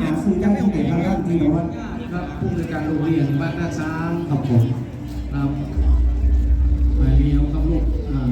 หาซื้อได้ที่ไหนบ้างครับที่บอกว่าครับผู้บริการโรงเรียนบ้านท่าช้างครับผมครับไปเลี้ยวครับลูกอ่า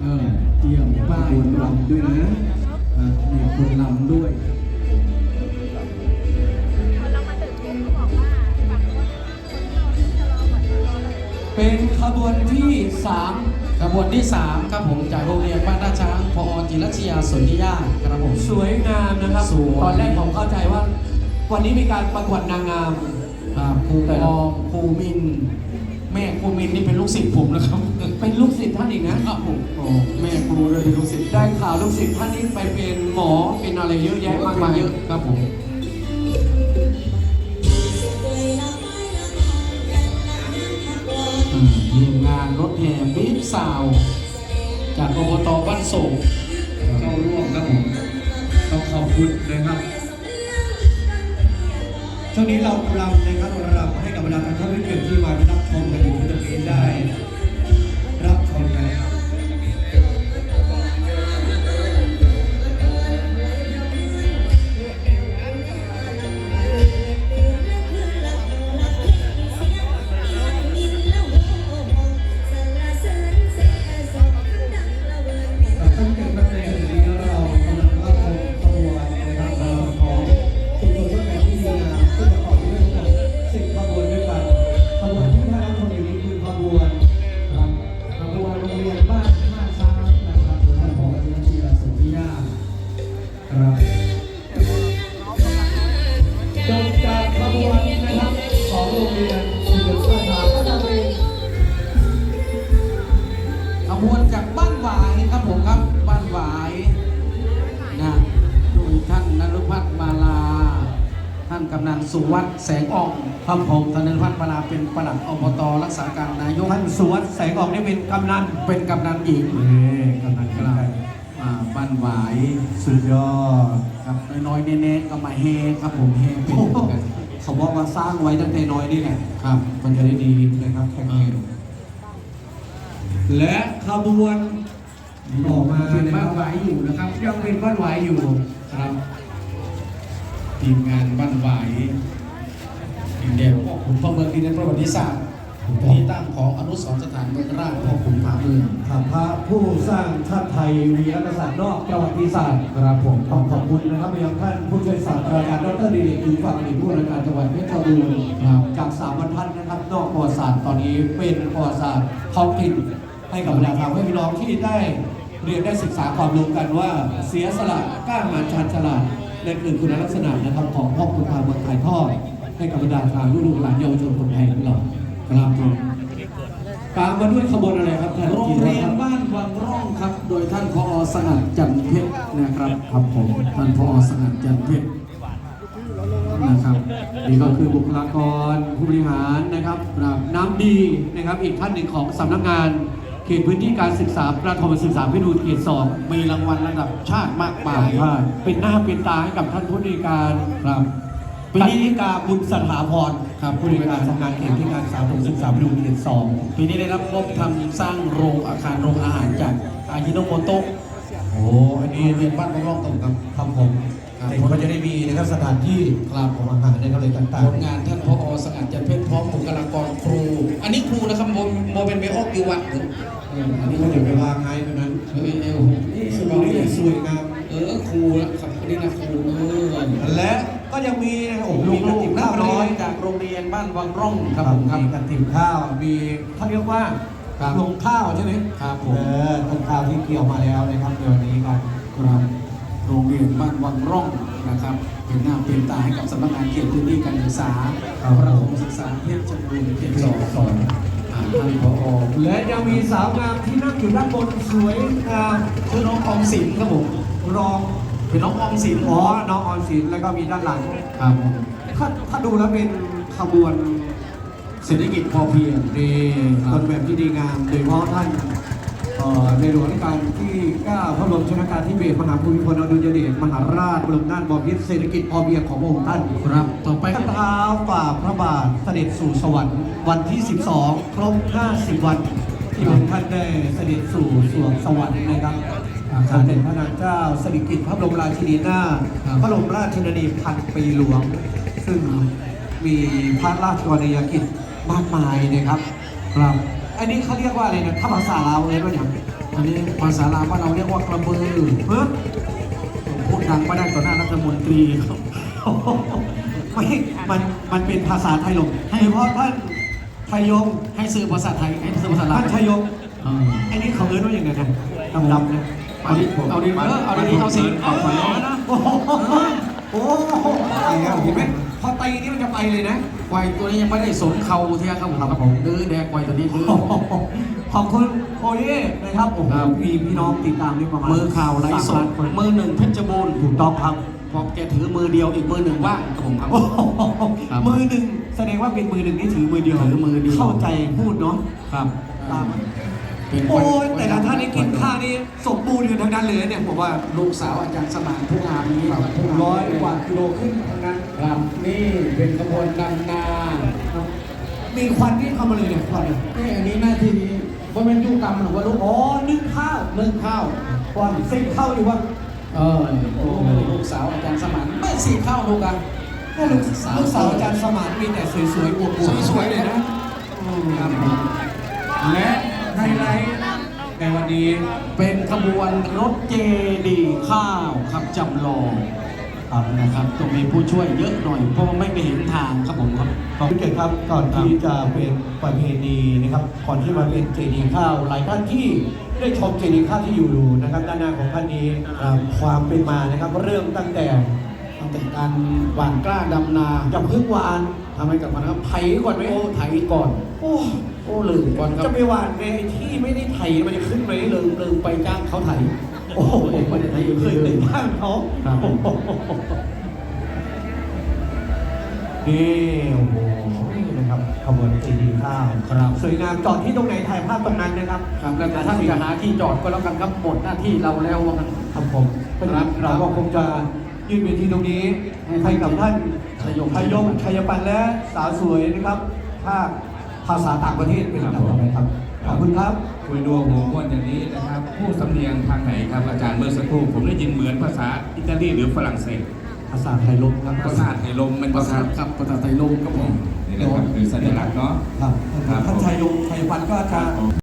เออเตรียมป้ายรำด้วยนะอ่ามีคนรำด้วยเรามาถึงปุ๊บเขาบอกว่าฝั่งโน้นคนนอกที่ชะลอก่อนชะลอก่อนเป็นขบวนที่สามขบวนที่ 3 สนธิยาครับผม สวยงามนะครับ สวย ตอนแรกผมเข้าใจว่า วันนี้มีการประกวดนางงามครับครูปอครูมิน แม่ครูมินนี่เป็นลูกศิษย์ผมนะครับ เป็นลูกศิษย์ท่านอีกนะครับผมโอ้แม่ครูเลยเป็นลูกศิษย์ได้ข่าวลูกศิษย์ท่านนี้ไปเป็นหมอเป็นอะไรเยอะแยะมากมายเยอะครับผมอืมทีมงานรถแห่บิ๊กซาว จากอบตบ้านโศก ครับผมต้องขอบคุณนะครับ ช่วงนี้เรารำนะครับรำให้กับบรรดาท่านผู้ชมที่มารับชมกันอยู่ที่ตรงนี้ได้ กำนันสุวัฒน์แสงอ่องครับผมท่านนรุพัฒน์มาลาเป็นปลัดอบตรักษาการนายกท่านสุวัสดิ์แสงออกนี่เป็นกำนันเป็นกำนันหญิงนี่กำนันคครัรับบอ่าบ้านหวายสุดยอดครับน้อยๆเน้ๆก็มาเฮครับผมเฮเป็นโอ้โหกันเขาบอกว่าสร้างไว้ตั้งแต่น้อยนี่แหละครับมันจะได้ดีนะครับแข่งขันและขบวนออกมาเป็นนะคบ้ารันบหวายอยู่นะครับ ยังเป็นบ้านหวายอยู่ครับ ทีมงานบ้านหวายดินแดนพ่อขุนพ่อเมืองดินแดนประวัติศาสตร์ที่ตั้งของอนุสรณ์สถานเมืองราชพ่อขุนผาเมืองครับพระผู้สร้างชาติไทยวีรกษัตริย์นอกประวัติศาสตร์ครับผมต้องขอบคุณนะครับไปยังท่านผู้ช่วยศาสตราจารย์ดรดีเดชคือฝั่งอดีตผู้ว่าราชการจังหวัดเพชรบูรณ์ครับจากสามบรรทัดนะครับ นอกประวัติศาสตร์ตอนนี้เป็นประวัติศาสตร์ท้องถิ่นให้กับบรรดาทางให้พี่น้องที่ได้เรียนได้ศึกษาความรู้กันว่าเสียสละกล้าหาญชาญฉลาด นั่นคือคุณลักษณะนะครับของพ่อคุณพาเมืองถ่ายทอดให้กับบรรดาทางลูกหลานเยาวชนคนไทยของเราครับผมตามมาด้วยขบวนอะไรครับท่านโรงเรียนบ้านวังร่องครับ โดยท่านพอสงัดจันทร์เพชรนะครับครับผมท่านพอสงัดจันทร์เพชรนะครับนี่ก็คือบุคลากรผู้บริหารนะครับน้ำดีนะครับอีกท่านหนึ่งของสำนักงาน เขตพื้นที่การศึกษาประถมศึกษาพิบูลเขตสองมีรางวัลระดับชาติมากมายว่าเป็นหน้าเป็นตาให้กับท่านผู้บริการครับปีนี้กาบุญสถาพรครับผู้บริการสำนักงานเขตที่การสาธารณศึกษาพิบูลเขตสองปีนี้ได้รับงบทำสร้างโรงอาคารโรงอาหารจากอายิโนโมโตะโอ้อันนี้เรียนบ้านวังร่องตรงครับทำผมครับ เด็กก็จะได้มีนะครับสถานที่ครับของอาหารนะครับอะไรต่างผลงานท่านพอสงัดจันทร์เพชรพร้อมบุคลากรครู อันนี้ครูนะครับโมโมเป็นเบออกอยู่วัดเอออันๆนี้นี่เขาก็เดี๋เดี๋ยยววไปไปวางวางไงตรงนั้นเออเอวนี่สวยนี่สวยงามเออครูแล้วครับอันนี้นะครูเออ และก็ยังมีนะครับโอ้โหลูมีกกระๆติบนัข้ากวเรีน้ยอยนจากโรงเรียนบ้านวังร่องคครัรับบผมครับ มีกระติบข้าวมีเขาเรียกว่าครับ ลงข้าวใช่ไหมครับผเอมอต้นข้าวที่เกี่ยวมาแล้วนะครับในวันนี้กันครับ โรงเรียนบ้านวังร่องนะครับเป็นหน้าเป็นตาให้กับสำนักงานเขตพื้นที่การศึกษาประถมศึกษาเพชรบูรณ์เขตสองสองอ่าท่านผอและยังมีสาวงามที่นั่งอยู่ด้านบนสวยงามชื่อน้องออมสินครับผมรองเป็นน้องออมสินอ๋อน้องออนศิลป์แล้วก็มีด้านหลังครับผมถ้าถ้าดูแล้วเป็นขบวนเศรษฐกิจพอเพียงดีต้นแบบที่ดีงามโดยเฉพาะท่านเอ่อ ในหลวงรัชกาลที่9พระบรมชนกาธิเบศรมหาภูมิพลอดุลยเดชมหาราชบรมนาถบพิตรเศรษฐกิจพอเพียงของพระองค์ท่านครับ ต่อไปไปเท้าฝ่าพระบาทเสด็จสู่สวรรค์วันที่ 12 ครบ 50 วันที่พระองค์ท่านได้เสด็จสู่สวงสวรรค์นะครับอ่าสมเด็จพระนางเจ้าสิริกิติ์พระบรมราชินีนาถพระบรมราชชนนีพันปีหลวง ซึ่งมีพระราชกรณียกิจมากมายนะครับครับ อันนี้เขาเรียกว่าอะไรนะถ้าภาษาลาวเรียกว่าอย่างอันนี้ภาษาลาวว่านเราเรียกว่ากระบือเฮ้ยพูดดังไม่ได้ต่อหน้ารัฐมนตรีครับไม่มันมันเป็นภาษาไทยลงให้เพราะท่านชยงให้ซื้อภาษาไทยให้ซื้อภาษาลาวท่านชยงเอออันนี้เขาเอิ้นว่าอย่างไงนะดำๆนะเอาดิเอาดิเออเอาดิเอาสิเอาไปเอานะ โอ้โหโอ้โหเห็นไหมพอตีนี่มันจะไปเลยนะ ควายตัวนี้ยังไม่ได้สนเข่าเทียครับผมครับผมดื้อแดกควายตัวนี้ดื้อโอ้โหขอบคุณโอเย่นะครับโอ้โหครับ มีพี่น้องติดตามนี่ประมาณมือข่าวไร้สมล้ดนคนมือหนึ่งเพชรบูรณ์ถูกต้องครับ พอแกถือมือเดียวอีกมือหนึ่งว่างครับผมครับ โอ้โหครับมือหนึ่งแสดงว่าเป็นมือหนึ่งที่ถือมือเดียวถือมือเดียว เข้าใจพูดเนาะครับ ตาม เป็นคนโอ้ยแต่ละท่านนี่กินข้าวนี่สมบูรณ์กันทั้งนั้นเลยเนี่ยผมว่า ลูกสาวอาจารย์สมานผู้งามนี้ครับผู้งามร้อยกว่ากิโลขึ้นทั้งนั้น ครับนี่เป็นขบวนนำนามีควันที่เข้ามาเลยเนี่ยควันเนี่ยนี่อันนี้หน้าที่นี้ว่าเป็นยุกรรมหรือว่าลูกอ๋อนึ่งข้าวนึ่งข้าวควันเส้นข้าวอยู่ว่าเออโอ้ลูกสาวอาจารย์สมานไม่สีข้าวลูกอะลูกลูกสาวอาจารย์สมานมีแต่สวยๆอวบๆสวยๆเลยนะอืมครับผมและ ไฮไลท์ในวันนี้เป็นขบวนรถเจดีข้าวครับจำลองครับนะครับต้องมีผู้ช่วยเยอะหน่อย เพราะว่าไม่ไปเห็นทางครับผมครับขอบคุณเกียรติครับก่อนที่จะเป็นประเพณีนะครับก่อนที่มาเป็นเจดีย์ข้าวหลายท่านที่ได้ชมเจดีย์ข้าวที่อยู่ดูนะครับ ด้านหน้าของท่านนี้อ่าความเป็นมานะครับ เริ่มตั้งแต่ตั้งแต่การหว่านกล้าดำนาอย่าเพึ่งหวานทำให้กับมันครับไถก่อนไหมโอ้ไถก่อนโอ้ โอ้ลืมก่อนครัจะบไปหวานในที่ไม่ได้ไถมันจะขึ้นไหมลืมลืมไปจ้างเขาไถโอ้โหไม่ได้ไถอยู่เคยเลเป็ยนบ้านเขาครับโอ้โหนี่โอ้โหนะครับขบวนเจดีย์ข้าวครับสวยงามจอดที่ตรงไหนถ่ายภาพตรงนั้นนะครับครับแล้วแต่ท่านจะหาที่จอดก็แล้วกันครับหมดหน้าที่เราแล้วว่ากันครับผมเพราะฉะนั้นเราก็คงจะยืนเวทีตรงนี้ให้กับท่านชัยยงชัยยงชัยปันและสาวสวยนะครับภาค ภาษาต่างประเทศเป็นลำดับต่อไปครับ ขอบคุณครับคุยดวงหัวม้วนอย่างนี้นะครับ ผู้สำเนียงทางไหนครับอาจารย์เมื่อสักครู่ผมได้ยินเหมือนภาษาอิตาลีหรือฝรั่งเศส ภาษาไทยลบครับภาษาไทยลมมันภาภาษาษาครับภาษาไทยลมครับผมนี่นะครับคือสัญลักษณ์เนาะครับครับท่านชัยยงชัยปันก็จะ